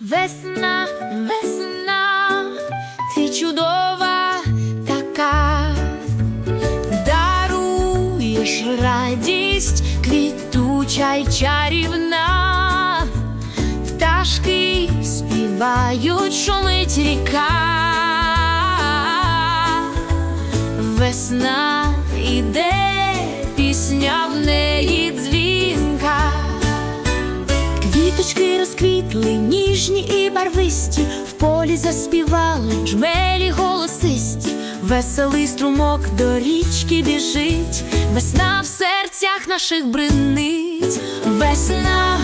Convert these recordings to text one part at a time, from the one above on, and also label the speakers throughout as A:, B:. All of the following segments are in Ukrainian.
A: Весна, весна, ти чудова така, даруєш радість, квітуча й чарівна, пташки співають, шумить ріка, весна іде, розквітли, ніжні і барвисті, в полі заспівали джмелі голосисті, веселий струмок до річки біжить, весна в серцях наших бринить, весна,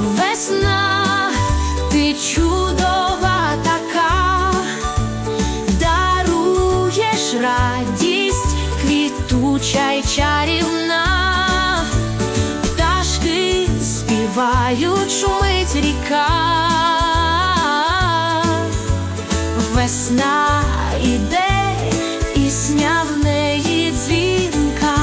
A: весна, ти чудова така, даруєш радість, квітуча й чарівна. Співають, шумить весна іде, пісня в неї дзвінка.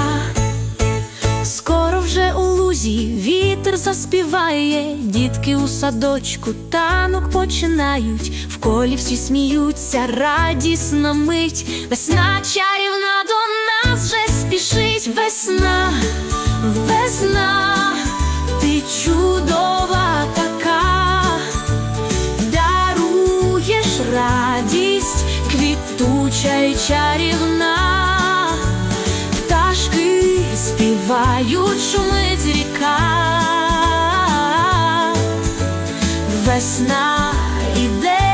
A: Скоро вже у лузі вітер заспіває, дітки у садочку танок починають, в колі всі сміються, радісна мить, весна чарівна до нас вже спішить, весна, квітуча й чарівна. Пташки співають, шумить ріка, весна іде,